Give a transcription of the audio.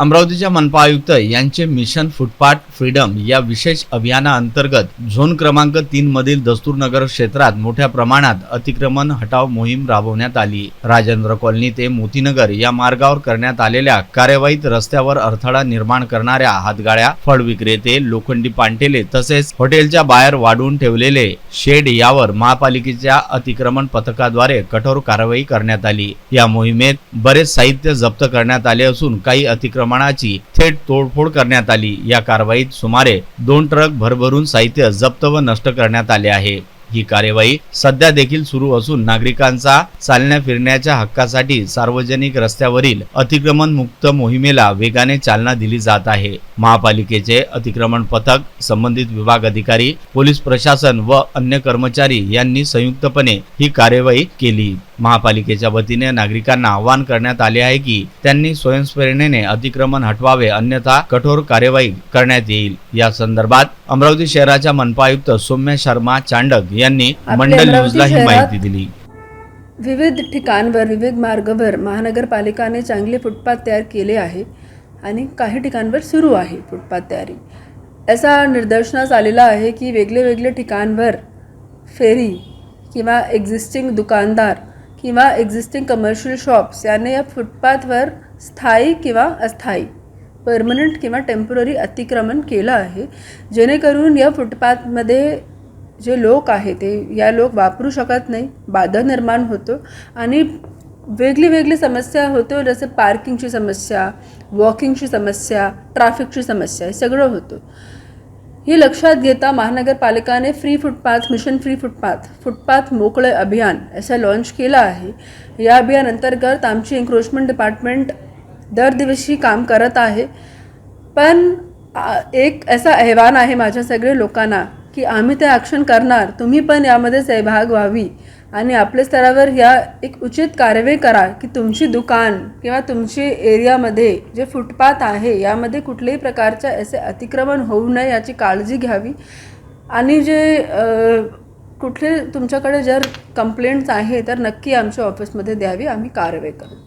अमरावतीच्या मनपा आयुक्त यांचे मिशन फुटपाथ फ्रीडम या विशेष अभियानाअंतर्गत झोन क्रमांक तीन मधील दस्तूरनगर क्षेत्रात मोठ्या प्रमाणात अतिक्रमण हटाव मोहीम राबवण्यात आली. राजेंद्र कॉलनी ते मोतीनगर या मार्गावर करण्यात आलेल्या कार्यवाहीत रस्त्यावर अडथळा निर्माण करणाऱ्या हातगाड्या फळ विक्रेते लोखंडी पांटेले तसेच हॉटेलच्या बाहेर वाढवून ठेवलेले शेड यावर महापालिकेच्या अतिक्रमण पथकाद्वारे कठोर कारवाई करण्यात आली. या मोहिमेत बरेच साहित्य जप्त करण्यात आले असून काही प्रमाणाची थेट तोडफोड करण्यात आली. या कारवाईत सुमारे दोन ट्रक भरभरून साहित्य जप्त व नष्ट करण्यात आले आहे. ही कार्यवाही सध्या देखील सुरू असून नागरिकांचा चालण्या फिरण्याच्या हक्कासाठी सार्वजनिक रस्त्यावरील अतिक्रमण मुक्त मोहिमेला वेगाने चालना दिली जात आहे. महापालिकेचे अतिक्रमण पथक संबंधित विभाग अधिकारी पोलीस प्रशासन व अन्य कर्मचारी यांनी संयुक्तपणे ही कार्यवाही केली. महापालिकेच्या वतीने नागरिकांना आवाहन करण्यात आले आहे की त्यांनी स्वयंस्फेरणेने अतिक्रमण हटवावे अन्यथा कठोर कार्यवाही करण्यात येईल. या संदर्भात अमरावती शहराच्या मनपा आयुक्त सौम्य शर्मा चांडक यांनी आपल्या मंडल न्यूजला ही माहिती दिली. विविध ठिकाणवर विविध मार्गावर महानगरपालिकाने चांगले फुटपाथ तयार केले आहे आणि काही ठिकाणवर सुरू आहे फुटपाथ तयारी. असा निदर्शनास आलेला आहे की वेगळे वेगळे ठिकाणवर फेरी किंवा एक्झिस्टिंग दुकानदार किंवा एक्झिस्टिंग कमर्शियल शॉप्स याने या फुटपाथवर स्थायी किंवा अस्थायी परमनंट किंवा टेंपररी अतिक्रमण केलं आहे. जेणेकरून या फुटपाथमध्ये जे लोक आहे ते या लोक वापरू शकत नाही. बाधा निर्माण होतो. आणि वेगळी वेगळी समस्या होतो. जसं पार्किंगची समस्या वॉकिंगची समस्या ट्रॅफिकची समस्या हे सगळं होतं. हे लक्षात घेता महानगरपालिकाने free footpath mission free footpath footpath मोकळे अभियान असं लॉन्च केलं आहे. या अभियान अंतर्गत आमची एन्क्रोचमेंट डिपार्टमेंट दर दिवशी काम करत आहे. पण एक असा अहवान आहे माझ्या सगळे लोकांना की आम्ही ते ॲक्शन करणार तुम्ही पण यामध्ये सहभाग व्हावी. आणि आपल्या स्तरावर ह्या एक उचित कारवाई करा की तुमची दुकान किंवा तुमची एरियामध्ये जे फुटपाथ आहे यामध्ये कुठल्याही प्रकारचं असे अतिक्रमण होऊ नये याची काळजी घ्यावी. आणि जे कुठले तुमच्याकडे जर कंप्लेंट्स आहे तर नक्की आमच्या ऑफिसमध्ये द्यावी. आम्ही कारवाई करू.